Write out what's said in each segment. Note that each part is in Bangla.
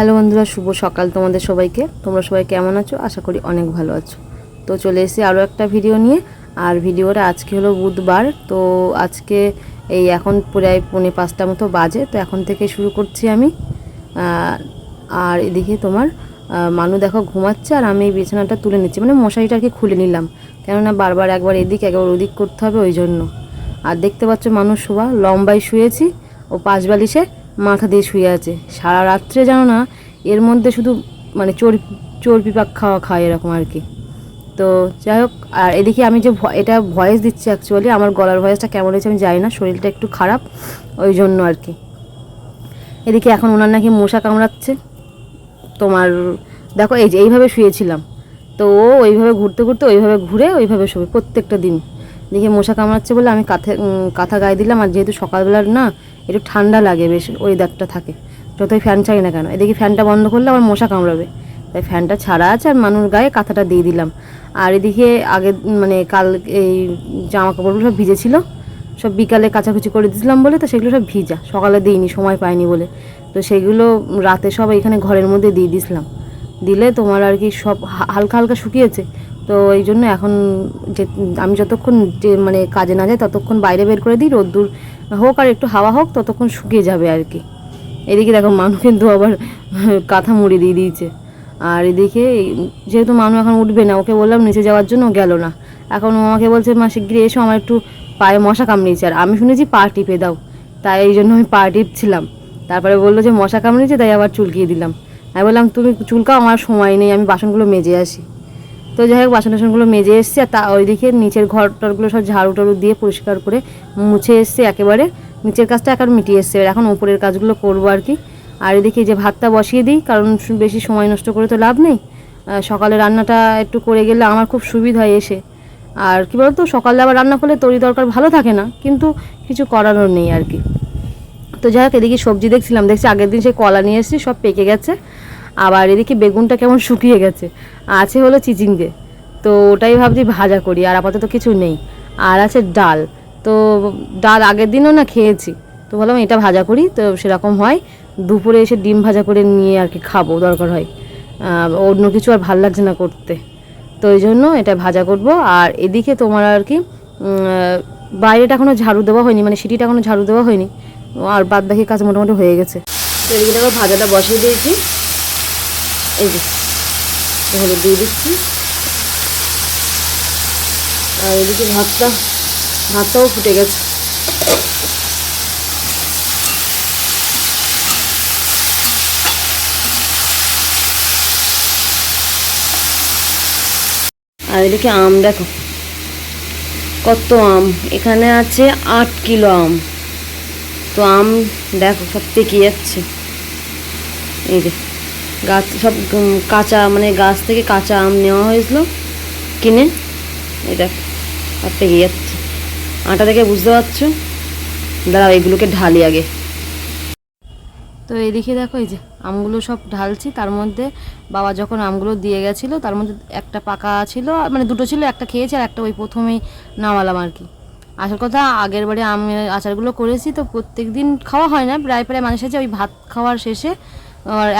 হ্যালো বন্ধুরা, শুভ সকাল তোমাদের সবাইকে। তোমরা সবাই কেমন আছো? আশা করি অনেক ভালো আছো। তো চলে এসেছি আরও একটা ভিডিও নিয়ে। আর ভিডিওটা আজকে হলো বুধবার। তো আজকে এই এখন প্রায় পৌনে পাঁচটা মতো বাজে। তো এখন থেকে শুরু করছি আমি। আর এদিকে তোমার মানু দেখো ঘুমাচ্ছে আর আমি বিছানাটা তুলে নিচ্ছি। মানে মশারিটা আর কি খুলে নিলাম। কেননা বারবার একবার এদিক, একবার ওদিক করতে হবে ওই জন্য। আর দেখতে পাচ্ছ মানুষ শোয়া লম্বায় শুয়েছি। ও পাঁচ বালিশে মাথা দিয়ে শুয়ে আছে। সারা রাত্রে জানো না, এর মধ্যে শুধু মানে চোর চর্বি পাক খাওয়া খায় এরকম আর কি। তো যাই হোক, আর এদিকে আমি যে এটা ভয়েস দিচ্ছি অ্যাকচুয়ালি আমার গলার ভয়েসটা কেমন হয়েছে আমি জানি না, শরীরটা একটু খারাপ, ওই জন্য আর কি। এদিকে এখন ওনার নাকি মশা কামড়াচ্ছে। তোমার, দেখো এই যে এইভাবে শুয়েছিলাম। তো ও ওইভাবে ঘুরতে ঘুরতে ওইভাবে ঘুরে ওইভাবে শোবে প্রত্যেকটা দিন। দেখে মশা কামড়াচ্ছে বলে আমি কাঁথে কাঁথা গায়ে দিলাম আর যেহেতু সকালবেলার না, একটু ঠান্ডা লাগে বেশ ওয়েদারটা থাকে। যতই ফ্যান চাই না কেন, এদিকে ফ্যানটা বন্ধ করলে আবার মশা কামড়াবে। তাই ফ্যানটা ছাড়া আছে আর মানুষ গায়ে কাঁথাটা দিয়ে দিলাম। আর এদিকে আগে মানে কাল এই জামা কাপড়গুলো সব ভিজেছিল, সব বিকালে কাচাকুচি করে দিয়েছিলাম বলে, তো সেগুলো সব ভিজা, সকালে দিইনি, সময় পাইনি বলে। তো সেগুলো রাতে সব এখানে ঘরের মধ্যে দিয়ে দিয়েছিলাম। দিলে তোমার আর কি সব হালকা হালকা শুকিয়েছে। তো এই জন্য এখন যে, আমি যতক্ষণ যে মানে কাজে না যাই, ততক্ষণ বাইরে বের করে দিই, রোদ্দুর হোক আর একটু হাওয়া হোক, ততক্ষণ শুকিয়ে যাবে আর কি। এদিকে দেখো মানু কিন্তু আবার কাঁথা মুড়ি দিয়ে দিয়েছে। আর এদিকে যেহেতু মানু এখন উঠবে না, ওকে বললাম নিচে যাওয়ার জন্য গেল না। এখন ও আমাকে বলছে, মা, শিগগিরি এসো, আমার একটু পায়ে মশা কামড়িয়েছে। আর আমি শুনেছি পা টিপে দাও, তাই এই জন্য আমি পা টিপছিলাম। তারপরে বলল যে, মশা কামড়িয়েছে, তাই আবার চুলকিয়ে দিলাম। আমি বললাম, তুমি চুলকাও, আমার সময় নেই, আমি বাসনগুলো মেজে আসি। তো যাই হোক, বাসন টাসনগুলো মেজে এসছে তা ওইদিকে নিচের ঘর টরগুলো সব ঝাড়ু টাড়ু দিয়ে পরিষ্কার করে মুছে এসছে একেবারে। নিচের কাজটা এখন মিটিয়ে এসছে। এখন উপরের কাজগুলো করব আর কি। আর এদিকে যে ভাতটা বসিয়ে দিই, কারণ বেশি সময় নষ্ট করে তো লাভ নেই। সকালে রান্নাটা একটু করে গেলে আমার খুব সুবিধা হয় এসে। আর কি বলতো, সকালে আবার রান্না করলে তরি দরকার ভালো থাকে না, কিন্তু কিছু করারও নেই আর কি। তো যাই হোক, এদিকে সবজি দেখছিলাম। দেখছি আগের দিন সেই কলা নিয়ে এসেছি, সব পেকে গেছে। আবার এদিকে বেগুনটা কেমন শুকিয়ে গেছে। আছে হলো চিচিঙ্গে। তো ওটাই ভাবছি ভাজা করি, আর আপাতত কিছু নেই। আর আছে ডাল। তো ডাল আগের দিনও না খেয়েছি। তো বললাম এটা ভাজা করি, তো সেরকম হয়। দুপুরে এসে ডিম ভাজা করে নিয়ে আর কি খাব, দরকার হয়। অন্য কিছু আর ভালো লাগছে না করতে। তো ওই জন্য এটা ভাজা করব। আর এদিকে তোমার আর কি বাইরেটা এখনও ঝাড়ু দেওয়া হয়নি মানে সিটিটা এখনও ঝাড়ু দেওয়া হয়নি। আর বাদ বাকি কাজ মোটামুটি হয়ে গেছে। তো এদিকে ভাজাটা বসিয়ে দিয়েছি। এই যে দিয়ে দিচ্ছি। আর এদিকে ভাতটা, ভাতটাও ফুটে গেছে। আর এদিকে আম দেখো, কত আম। এখানে আছে আট কিলো আম। তো আম দেখো সব পেকে যাচ্ছে। এই যে গাছ, সব কাঁচা মানে গাছ থেকে কাঁচা আম নেওয়া হয়েছিল কিনে। এই দেখো সব পেকে যাচ্ছে। আটা দেখে বুঝতে পারছ? দাঁড়াও, এগুলোকে ঢালি আগে। তো এদিকে দেখো, এই যে আমগুলো সব ঢালছি, তার মধ্যে বাবা যখন আমগুলো দিয়ে গেছিল, তার মধ্যে একটা পাকা ছিল আর মানে দুটো ছিল, একটা খেয়েছি আর একটা ওই প্রথমেই নামালাম আর কি। আসল কথা, আগের বারে আম আচারগুলো করেছি, তো প্রত্যেক দিন খাওয়া হয় না, প্রায় প্রায় মাঝে সাঝে ওই ভাত খাওয়ার শেষে আর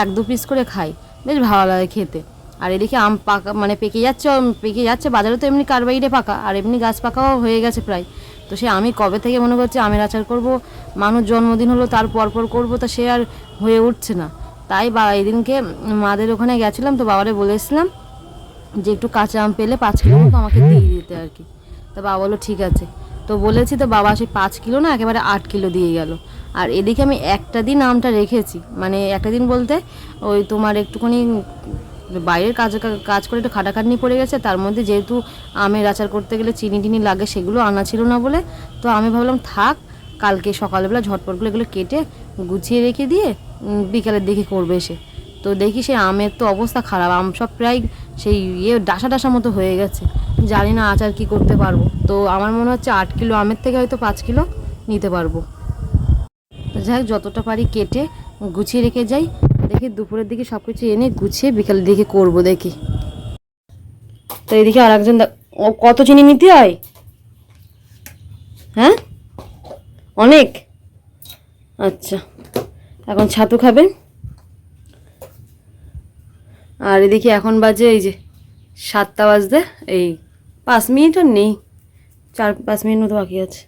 এক দু পিস করে খাই। বেশ ভালো লাগে খেতে। আর এদিকে আম পাকা মানে পেকে যাচ্ছে পেকে যাচ্ছে, বাজারে তো এমনি কারবাইডে পাকা, আর এমনি গাছ পাকাও হয়ে গেছে প্রায়। তো সে আমি কবে থেকে মনে করছি আমের আচার করব, মানুষ জন্মদিন হলো, তার পরপর করব, তা সে আর হয়ে উঠছে না। তাই বা, এদিনকে মাদের ওখানে গেছিলাম, তো বাবারে বলেছিলাম যে একটু কাঁচা আম পেলে পাঁচ কিলো মতো আমাকে দিয়ে দিতে আর কি। তা বাবা বলো ঠিক আছে। তো বলেছি তো বাবা সেই পাঁচ কিলো না একেবারে আট কিলো দিয়ে গেল। আর এদিকে আমি একটা দিন আমটা রেখেছি। মানে একটা দিন বলতে ওই তোমার একটুখানি বাইরের কাজ কাজ করে একটু খাটাখাটনি পড়ে গেছে, তার মধ্যে যেহেতু আমের আচার করতে গেলে চিনি টিনি লাগে সেগুলো আনা ছিল না বলে, তো আমি ভাবলাম থাক, কালকে সকালবেলা ঝটপটগুলো এগুলো কেটে গুছিয়ে রেখে দিয়ে বিকালের দিকে করবে এসে তো দেখি সে আমের তো অবস্থা খারাপ, আম সব প্রায় সেই ইয়ে ডাসা ডাসা মতো হয়ে গেছে। জানি না আচার কি করতে পারব। তো আমার মনে হচ্ছে আট কিলো আমের থেকে হয়তো পাঁচ কিলো নিতে পারব। যাই যতটা পারি কেটে গুছিয়ে রেখে যাই। দেখি দুপুরের দিকে সব কিছু এনে গুছিয়ে বিকালের দিকে করব দেখি। তো এদিকে আর একজন কত চিনি নিতে হয়? হ্যাঁ? অনেক? আচ্ছা এখন ছাতু খাবে। আর এদিকে এখন বাজে এই যে সাতটা বাজতে, এই পাঁচ মিনিট আর নেই, চার পাঁচ মিনিট মতো বাকি আছে।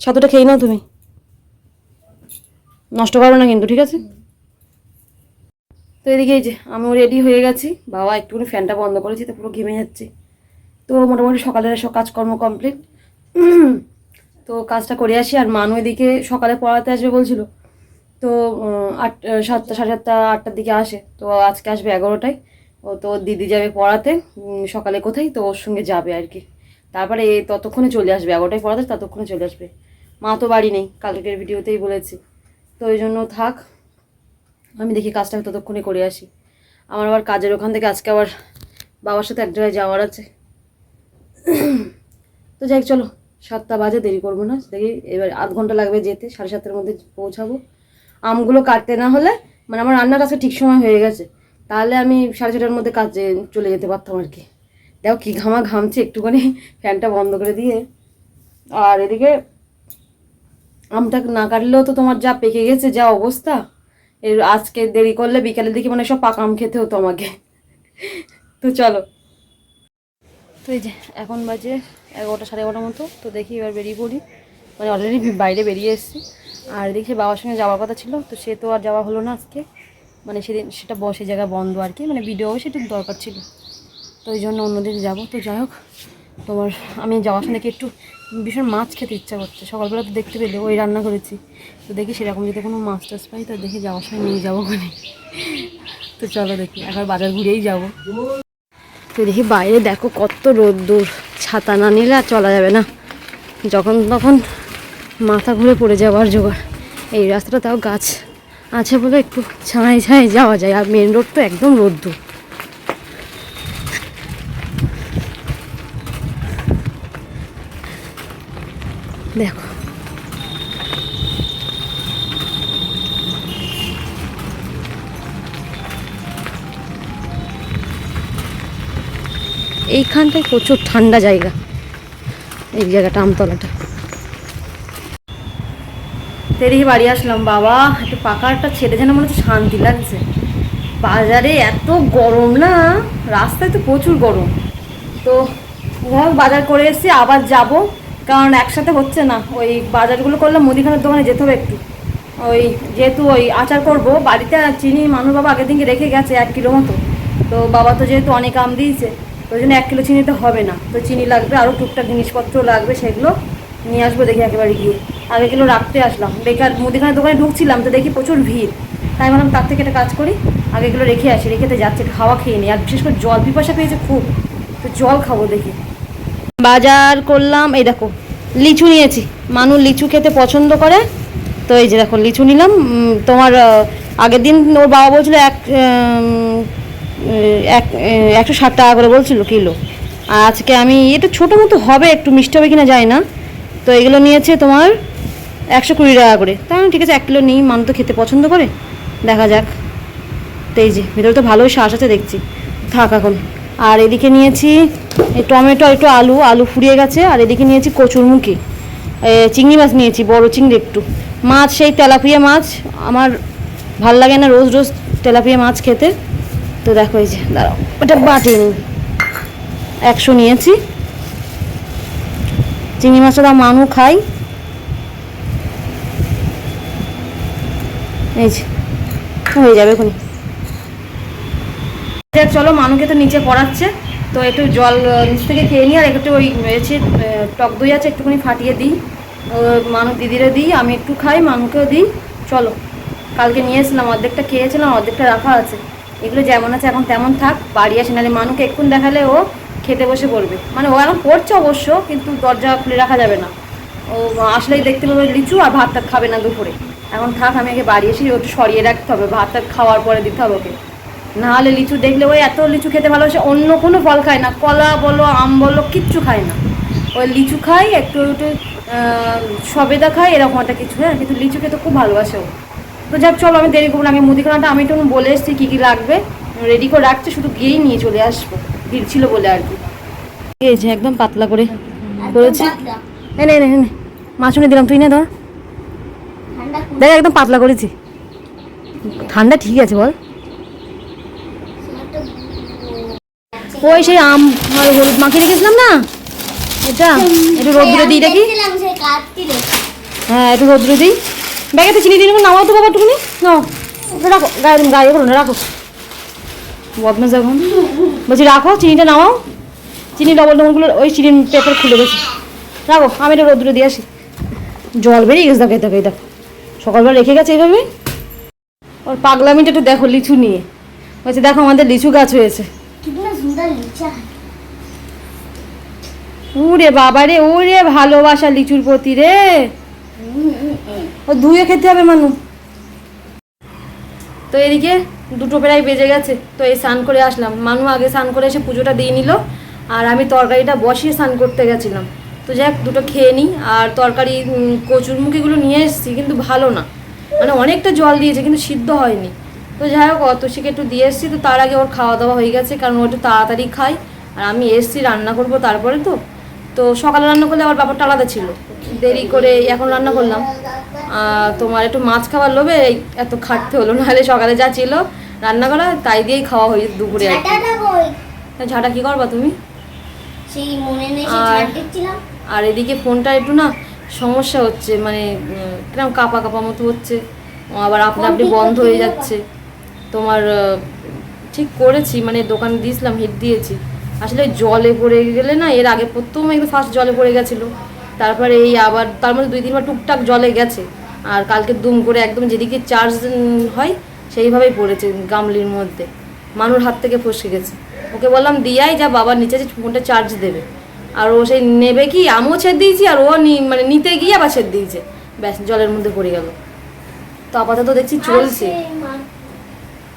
ছাতুটা খেয়ে নাও তুমি। নষ্ট করো না কিন্তু, ঠিক আছে? তো এদিকে এই যে আমিও রেডি হয়ে গেছি। বাবা একটুখানি ফ্যানটা বন্ধ করেছি, তো পুরো ঘেমে যাচ্ছে। তো মোটামুটি সকালের সব কাজকর্ম কমপ্লিট তো কাজটা করে আসি, আর মানু এদিকে সকালে পড়াতে আসবে বলছিল। তো আট সাতটা, সাড়ে সাতটা, আটটার দিকে আসে। তো আজকে আসবে এগারোটায়। ও তো দিদি যাবে পড়াতে। সকালে কোথায়? তো ওর সঙ্গে যাবে আর কি। তারপরে ততক্ষণে চলে আসবে। এগারোটায় পড়াতে ততক্ষণে চলে আসবে। মা তো বাড়ি নেই। কালকের ভিডিওতেই বলেছি। তো ওই জন্য থাক। আমি দেখি কাজটা ততক্ষণে করে আসি। আমার আবার কাজের ওখান থেকে আজকে আবার বাবার সাথে এক জায়গায় যাওয়ার আছে। তো যাই চলো। সাতটা বাজে, দেরি করব না। দেখি এবার আধ ঘণ্টা লাগবে যেতে। সাড়ে সাতটার মধ্যে পৌঁছাবো। আমগুলো কাটতে না হলে মানে আমার রান্নার আজকে ঠিক সময় হয়ে গেছে। তাহলে আমি সাড়ে ছটার মধ্যে কাজে চলে যেতে পারতাম আর কি। দেখো কী ঘামা ঘামছে, একটুখানি ফ্যানটা বন্ধ করে দিয়ে। আর এদিকে আমটা না কাটলেও তো তোমার যা পেকে গেছে, যা অবস্থা, এর আজকে দেরি করলে বিকালের দিকে মানে সব পাকা আম খেতে হতো আমাকে। তো চলো। তো এই যে এখন বাজে এগারোটা, সাড়ে এগারোটার মতো, তো দেখি এবার বেরিয়ে পড়ি। মানে অলরেডি বাইরে বেরিয়ে এসেছি। আর দেখি বাবার সঙ্গে যাওয়ার কথা ছিল, তো সে তো আর যাওয়া হলো না আজকে। মানে সেদিন সেটা বসে জায়গা বন্ধ আর কি মানে ভিডিও সেটা দরকার ছিল। তো ওই জন্য অন্যদিন যাব। তো যাই হোক, তোমার, আমি যাওয়ার সময় একটু ভীষণ মাছ খেতে ইচ্ছা করছে। সকালবেলা তো দেখতে পেলে, ওই রান্না করেছি। তো দেখি সেরকম যদি কোনো মাছ টাছ পাই, তো দেখি যাওয়ার সময় নিয়ে যাব ওখানে। তো চলো দেখি, একবার বাজার ঘুরেই যাব। তো দেখি বাইরে দেখো কত রোদ্দুর, ছাতা না নিলে আর চলা যাবে না। যখন তখন মাথা ঘুরে পড়ে যাওয়ার জোগাড়। এই রাস্তাটা তাও গাছ। আছে বলে একটু ছাঁয়ে ছাঁয়ে যাওয়া যায়, আর মেন রোড তো একদম রোদ্দুর। দেখো। এইখানটায় প্রচুর ঠান্ডা জায়গা। এই জায়গাটা আমতলাটা। তেরিয়ে বাড়ি আসলাম, বাবা। একটু পাকারটা ছেড়ে যেন মনে হচ্ছে শান্তি লাগছে। বাজারে এত গরম না? রাস্তায় তো প্রচুর গরম। তো যাই বাজার করে এসেছি আবার যাব। কারণ একসাথে হচ্ছে না। ওই বাজারগুলো করলে মুদিখানার দোকানে যেতে হবে একটু। ওই যেহেতু ওই আচার করব, বাড়িতে চিনি মানুষ বাবা আগের দিনকে রেখে গেছে এক কিলো মতো। তো বাবা তো যেহেতু অনেক আম দিয়েছে, ওই জন্য এক কিলো চিনি তো হবে না। তো চিনি লাগবে আরও টুকটাক জিনিসপত্র লাগবে, সেগুলো নিয়ে আসব দেখি একেবারে গিয়ে। আগে কিলো রাখতে আসলাম। বেকার মুদিখানার দোকানে ঢুকছিলাম তো দেখি প্রচুর ভিড়। তাই ভাবলাম তার থেকে একটা কাজ করি, আগে এগুলো রেখে আসি, রেখে তো যাচ্ছে হাওয়া খেয়ে নিই। আর বিশেষ করে জল, পিপাসা পেয়েছে খুব। তো জল খাব দেখি। বাজার করলাম, এই দেখো, লিচু নিয়েছি। মানুষ লিচু খেতে পছন্দ করে। তো এই যে দেখো, লিচু নিলাম। তোমার আগের দিন ওর বাবা বলছিল এক এক একশো ষাট টাকা করে বলছিল কিলো। আর আজকে আমি, এটা ছোটো মতো হবে, একটু মিষ্টি হবে কিনা যায় না। তো এগুলো নিয়েছে তোমার একশো কুড়ি টাকা করে। তাই আমি ঠিক আছে, এক কিলো নিই মানুষ তো খেতে পছন্দ করে। দেখা যাক। তো এই যে, ভেতরে তো ভালোই শ্বাস আছে দেখছি। থাক এখন। আর এদিকে নিয়েছি এই টমেটো, একটু আলু আলু ফুরিয়ে গেছে। আর এদিকে নিয়েছি কচুরমুখী। চিংড়ি মাছ নিয়েছি, বড় চিংড়ি একটু। মাছ, সেই তেলাপিয়া মাছ। আমার ভালো লাগে না রোজ রোজ তেলাপিয়া মাছ খেতে। তো দেখো এই যে, দাঁড়াও। ওটা বাটি নেই। একশো নিয়েছি। চিংড়ি মাছটা দাও মানু খাই। হয়ে যাবে চলো মানুকে তো নিচে পড়াচ্ছে তো একটু জল নিচ থেকে খেয়ে নিই আর একটু ওই আহ, টক দই আছে একটুখানি ফাটিয়ে দিই। ও, মানু দিদিরে দিই আমি একটু খাই মানুকেও দিই। চলো কালকে নিয়ে এসলাম অর্ধেকটা খেয়েছিলাম অর্ধেকটা রাখা আছে। এগুলো যেমন আছে এখন তেমন থাক বাড়ি আসে নাহলে মানুকে এক্ষুন দেখালে ও খেতে বসে পড়বে। মানে ও এখন পড়ছে অবশ্য কিন্তু দরজা খুলে রাখা যাবে না। ও আসলেই দেখতে পাবে লিচু আর ভাত খাবে না দুপুরে। এখন থাক আমি আগে বাড়ি এসে ওটা সরিয়ে রাখতে হবে ভাত টাত খাওয়ার পরে দিতে হবে ওকে। নাহলে লিচু দেখলে ওই এত লিচু খেতে ভালোবাসে অন্য কোনো ফল খায় না কলা বলো আম বলো কিচ্ছু খায় না। ওই লিচু খাই একটু একটু সবেদা খায় এরকম একটা কিছু হ্যাঁ কিন্তু লিচু খেতে খুব ভালোবাসে ও। তো যাক চলো আমি দেরি করব না আমি মুদিখানাটা আমি একটু বলে এসেছি কী কী লাগবে। রেডি করে রাখছে শুধু গিয়েই নিয়ে চলে আসব। ভিড় ছিল বলে আর কি। এই যে একদম পাতলা করে করেছি। নে নে মাছুনি দিলাম তুই না ধর। দেখ একদম পাতলা করেছি। ঠান্ডা ঠিক আছে বল। ওই সেই আম আর হলুদ মাখিয়ে রেখেছিলাম না? এটা একটু রোদ্দুরে দিই দেখি। হ্যাঁ একটু রোদ্দুরে দিই। ব্যাগে তো চিনি দিয়ে নেব নামাও তো বাবা একটুখানি। নাও রাখো গায়ে গায়ে করো না রাখো। বদমাস এখন। বলছি রাখো চিনিটা নামাও। চিনি ডবল ডবলগুলো ওই চিনির পেপার খুলে গেছে রাখো আমি এটা রোদ্দুরে দিয়ে আসি। জল বেরিয়ে গেছে দেখো দেখো দেখো। সকালবেলা রেখে গেছে এইভাবে? ওর পাগলামিটা একটু দেখো লিচু নিয়ে। বলছে দেখো আমাদের লিচু গাছ হয়েছে। উরে বাবা রে ওরে ভালোবাসা লিচুর প্রতি রে। ও ধুয়ে খেতে হবে মানু। তো এদিকে দুটো প্রায় বেজে গেছে তো এই স্নান করে আসলাম। মানু আগে স্নান করে এসে পুজোটা দিয়ে নিল আর আমি তরকারিটা বসিয়ে স্নান করতে গেছিলাম। তো যাক দুটো খেয়ে নিই। আর তরকারি কচুরমুখিগুলো নিয়ে এসেছি কিন্তু ভালো না। মানে অনেকটা জল দিয়েছে কিন্তু সিদ্ধ হয়নি। তো যাই হোক অতসীকে একটু দিয়ে এসেছি তো তার আগে ওর খাওয়া দাওয়া হয়ে গেছে কারণ ও একটু তাড়াতাড়ি খায়। আর আমি এসেছি রান্না করব তারপরে তো। তো সকালে রান্না করলে আবার ব্যাপারটা আলাদা ছিল। দেরি করে এখন রান্না করলাম। আর তোমার একটু মাছ খাবার লোভে এত খাটতে হলো নাহলে সকালে যা ছিল রান্না করা তাই দিয়েই খাওয়া হয়ে দুপুরে ঝাঁটা কি করবা তুমি? সেই মনে নেই আর- আর এদিকে ফোনটা একটু না সমস্যা হচ্ছে মানে উম, কীরকম কাপা কাপা মতো হচ্ছে। আবার আপনা আপনি বন্ধ হয়ে যাচ্ছে। তোমার ঠিক করেছি মানে দোকানে দিয়েছিলাম হিট দিয়েছি। আসলে জলে পড়ে গেলে না এর আগে প্রথম একদম ফার্স্ট জলে পড়ে গেছিল। তারপরে এই আবার তার মধ্যে দুই তিনবার টুকটাক জলে গেছে। আর কালকে দুম করে একদম যেদিকে চার্জ হয় সেইভাবেই পড়েছে গামলির মধ্যে। মানুর হাত থেকে ফসকে গেছে। ওকে বললাম দিয়াই যা বাবার নিচে ফোনটা চার্জ দেবে। আর ও সেই নেবে কি আমিও ছেদ দিয়েছি আর ও মানে নিতে গিয়ে আবার ছেদ দিয়েছে। ব্যাস জলের মধ্যে পড়ে গেল। তো আপাতত দেখছি চলছে।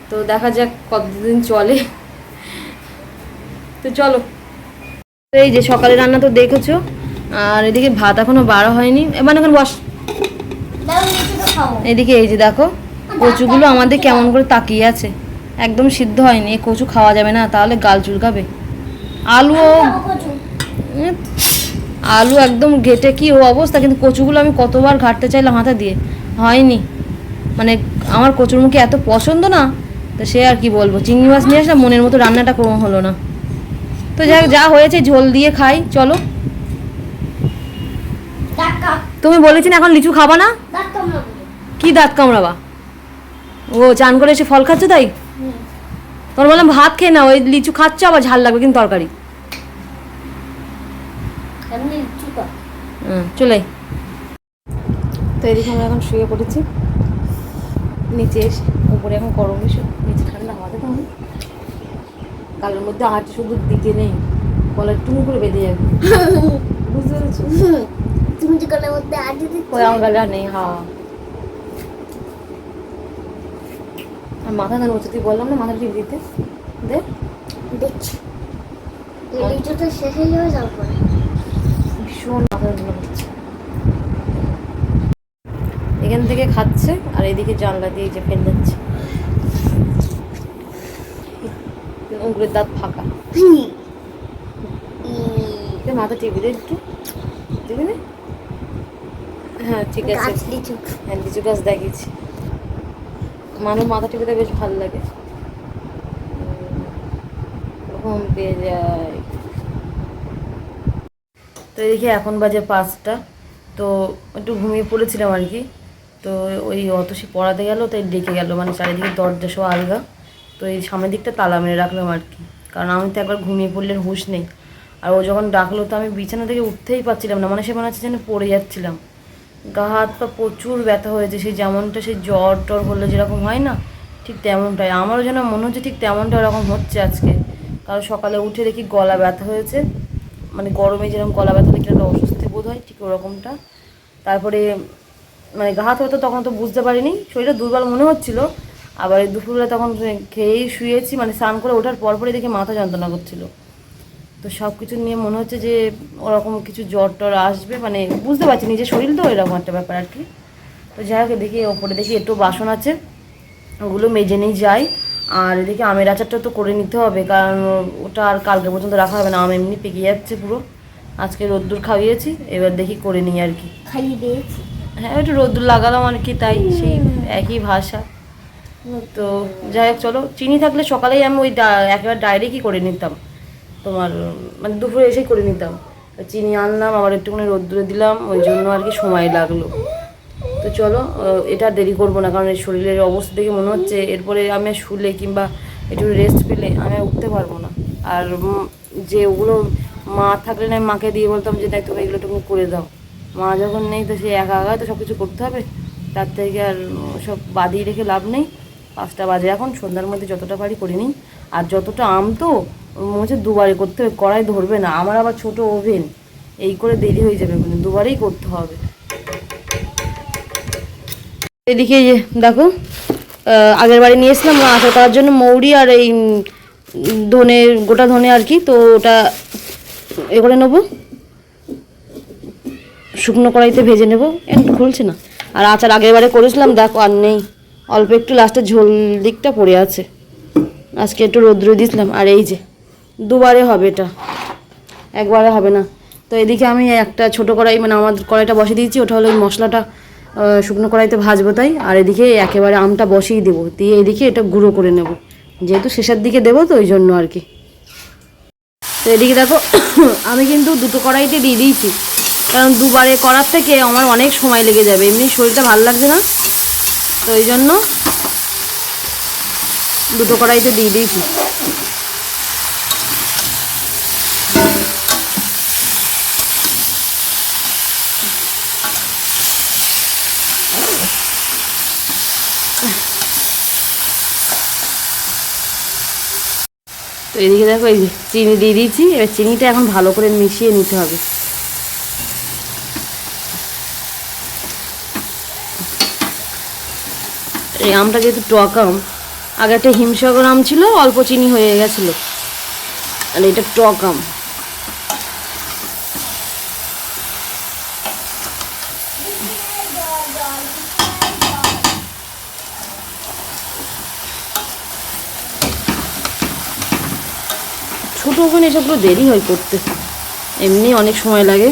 তো দেখা যাক কতদিন চলে। তো চলো। এই যে সকালে রান্না তো দেখেছ আর এদিকে ভাত এখনও বাড়া হয়নি। এবার এখন বস এদিকে এই যে দেখো কচুগুলো আমাদের কেমন করে তাকিয়ে আছে। একদম সিদ্ধ হয়নি কচু খাওয়া যাবে না তাহলে গাল চুলকাবে। আলুও আলু একদম ঘেটে কি ও অবস্থা কিন্তু কচুগুলো আমি কতবার ঘাটতে চাইলাম হাতে দিয়ে। হয়নি। মানে আমার কচুর মুখে এত পছন্দ না তো সে আর কি বলব চিংড়ি মাছ নিয়ে আসলাম মনের মতো রান্নাটা কোনো হলো না। তো যাই হোক, যা হয়েছে ঝোল দিয়ে খাই চলো। তুমি বলেছি না এখন লিচু খাবা না? কি দাঁত কামড়াবা? ও চান করে এসে ফল খাচ্ছ তাই। তোমার বললাম ভাত খেয়ে না ওই লিচু খাচ্ছ আবার ঝাল লাগবে কিন্তু তরকারি। চলে। আয়। তো এদিকে আমরা এখন শুয়ে পড়েছি। নিচে এসে উপরে এখন গরম বেশি নিচে ঠান্ডা হাওয়াতে তো নেই কালের মধ্যে হাঁটছে শুধু দিকে নেই গলার টুমু করে বেঁধে যাবে। বুঝতে পেরেছ? তুমি যে গলার মধ্যে আটকে দিচ্ছ ওই আমার গালে নেই হাওয়া আর মাথা কেন হচ্ছে তুই বললাম না মাথা টিপ দিতে। দে। দেখছি। এই লিচুটা শেষ হয়ে যাবে তারপরে। ভীষণ মাথা যন্ত্রণা করছে এখান থেকে খাচ্ছে আর এদিকে জানলা দিয়ে যে ফেল যাচ্ছে উঙ্গুরের দাঁত ফাঁকা। মাথা টিপি দে একটু? না হ্যাঁ ঠিক আছে। হ্যাঁ লিচু গাছ দেখিয়েছি। মানুষ মাথা টিপিতে বেশ ভালো লাগে। ঘুম পেয়ে যায়। তো এদিকে এখন বাজে পাঁচটা। তো একটু ঘুমিয়ে পড়েছিলাম আর কি। তো ওই অতসী পড়াতে গেল, তাই ডেকে গেল। মানে চারিদিকে দরজা সব আলগা। তো এই সামনের দিকটা তালা মেরে রাখলাম আর কি। কারণ আমি তো একবার ঘুমিয়ে পড়লে হুঁশ নেই। আর ও যখন ডাকলো তো আমি বিছানা থেকে উঠতেই পারছিলাম না। মানে সে মনে হচ্ছে যেন পড়ে যাচ্ছিলাম। গা হাত পা প্রচুর ব্যথা হয়েছে। সেই যেমনটা সেই জ্বর টর হলে যেরকম হয় না, ঠিক তেমনটাই। আমারও যেন মনে হচ্ছে ঠিক তেমনটা ওরকম হচ্ছে আজকে। কারণ সকালে উঠে দেখি গলা ব্যথা হয়েছে। মানে গরমে যেরকম গলা ব্যথা দেখলে একটা অস্বস্তি বোধ হয়, ঠিক ওরকমটা। তারপরে মানে গা হাত হয়তো তখন তো বুঝতে পারিনি, শরীরটা দুর্বল মনে হচ্ছিল। আবার এই দুপুরবেলা তখন খেয়েই শুয়েছি মানে স্নান করে ওঠার পরপরই দেখে মাথা যন্ত্রণা করছিল। তো সব কিছু নিয়ে মনে হচ্ছে যে ওরকম কিছু জ্বর টর আসবে মানে বুঝতে পারছি নিজের শরীর তো এরকম একটা ব্যাপার আর কি। তো যাই হোক দেখি ওপরে দেখি একটু বাসন আছে, ওগুলো মেজে নিয়ে যাই। আর এদিকে আমের আচারটা তো করে নিতে হবে কারণ ওটা আর কালকে পর্যন্ত রাখা হবে না আম এমনি পেকে যাচ্ছে পুরো। আজকে রোদ্দুর খাইয়েছি এবার দেখি করে নিই আর কি। খাইয়ে দিয়েছি। হ্যাঁ একটু রোদ্দুর লাগালাম আর কি তাই সেই একই ভাষা। তো যাই হোক চলো চিনি থাকলে সকালেই আমি ওই একেবারে ডাইরেক্টই করে নিতাম। তোমার মানে দুপুরে এসেই করে নিতাম। চিনি আনলাম আবার একটুখানি রোদ্দুরে দিলাম ওই জন্য আর কি সময় লাগল। তো চলো এটা দেরি করব না, কারণ এই শরীরের অবস্থা দেখে মনে হচ্ছে এরপরে আমি শুলে কিংবা একটু রেস্ট পেলে আমি উঠতে পারব না। আর যে ওগুলো মা থাকলে না মাকে দিয়ে বলতাম যে, দেখ তুমি এগুলো তুমি করে দাও। মা যখন নেই তো সে একা একা তো সব কিছু করতে হবে। তার থেকে আর সব বাদিয়ে রেখে লাভ নেই। পাঁচটা বাজে এখন, সন্ধ্যার মধ্যে যতটা পারি করে নিই। আর যতটা আম তো মনে হচ্ছে দুবারে করতে হবে, কড়াই ধরবে না। আমার আবার ছোট ওভেন এই করে দেরি হয়ে যাবে মানে দুবারেই করতে হবে। এদিকে দেখো আগের বাড়ি নিয়ে এসলাম আচার করার জন্য মৌরি আর এই ধনে, গোটা ধনে আর কি, তো ওটা এ করে নেব। শুকনো কড়াইতে ভেজে নেব খুলছে না। আর আচার আগের বারে করেছিলাম, দেখো, আর নেই। অল্প একটু লাস্টে ঝোল দিকটা পড়ে আছে। আজকে একটু রৌদ্র দিয়েছিলাম, আর এই যে, দুবারে হবে এটা। একবারে হবে না। তো এদিকে আমি একটা ছোট কড়াই মানে আমার কড়াইটা বসিয়ে দিয়েছি, ওটা হলো মশলাটা শুকনো কড়াইতে ভাজবো তাই। আর এদিকে একেবারে আমটা বসিয়ে দেবো। দিয়ে এদিকে এটা গুঁড়ো করে নেব। যেহেতু শেষের দিকে দেবো, তো ওই জন্য আর কি। তো এদিকে দেখো, আমি কিন্তু দুটো কড়াইতে দিয়ে দিয়েছি। কারণ দুবারে করার থেকে আমার অনেক সময় লেগে যাবে। এমনি শরীরটা ভালো লাগছে না। তো ওই জন্য দুটো কড়াইতে দিয়ে দিয়েছি। তো এদিকে দেখো, এই চিনি দিয়ে দিয়েছি। এবার চিনিটা এখন ভালো করে মিশিয়ে নিতে হবে। এই আমটা যেহেতু টক আম, আগে একটা হিমসাগর আম ছিল, অল্প চিনি হয়ে গেছিল। আর এটা টক আম ছোটো ওখানে এসবগুলো দেরি হয় করতে। এমনি অনেক সময় লাগে।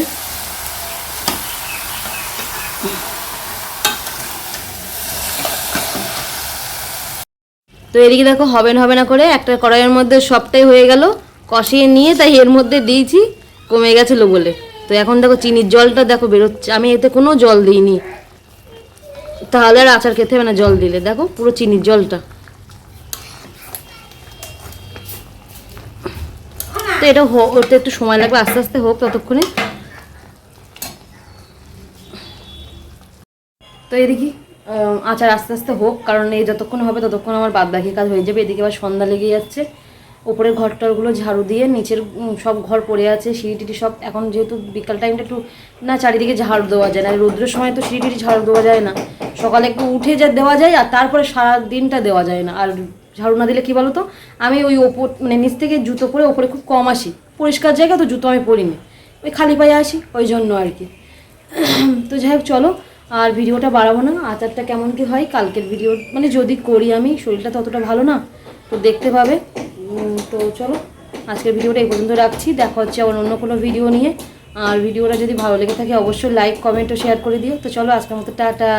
তো এদিকে দেখো হবে না হবে না করে একটা কড়াইয়ের মধ্যে সবটাই হয়ে গেল। কষিয়ে নিয়ে তাই এর মধ্যে দিয়েছি, কমে গেছিল বলে তো এখন দেখো, চিনির জলটা দেখো বেরোচ্ছে। আমি এতে কোনো জল দিইনি। তাহলে আর আচার খেতে হবে না, জল দিলে। দেখো, পুরো চিনির জলটা। তো এটা ওটা একটু সময় লাগবে, আস্তে আস্তে হোক ততক্ষণে। তো এদিকে আচার আস্তে আস্তে হোক, কারণ এই যতক্ষণ হবে ততক্ষণ আমার বাদ বাকি কাজ হয়ে যাবে। এদিকে আবার সন্ধ্যা লেগে যাচ্ছে। ওপরের ঘরটরগুলো ঝাড়ু দিয়ে নিচের সব ঘর পড়ে আছে, সিঁড়ি টিড়ি সব। এখন যেহেতু বিকাল টাইমটা একটু, না, চারিদিকে ঝাড়ু দেওয়া যায় না। রৌদ্রের সময় তো সিঁড়ি টিড়ি ঝাড়ু দেওয়া যায় না। সকালে একটু উঠে যা দেওয়া যায়, আর তারপরে সারা দিনটা দেওয়া যায় না। আর ঝাড়ু না দিলে কি বলো তো আমি ওই ওপর মানে নিচ থেকে জুতো পরে ওপরে খুব কম আসি। পরিষ্কার জায়গা তো জুতো আমি পরিনি। ওই খালি পায়ে আসি, ওই জন্য আর কি। তো যাই হোক, চলো। আর ভিডিওটা বাড়াবো না। আচারটা কেমন কি হয়, কালকের ভিডিও মানে যদি করি আমি, শরীরটা ততটা ভালো না, তো দেখতে পাবে। তো চলো, আজকের ভিডিওটা এই পর্যন্ত রাখছি। দেখা হচ্ছে আবার অন্য কোনো ভিডিও নিয়ে। আর ভিডিওটা যদি ভালো লেগে থাকে, অবশ্যই লাইক কমেন্ট ও শেয়ার করে দিও। তো চলো, আজকের মতো, টাটা।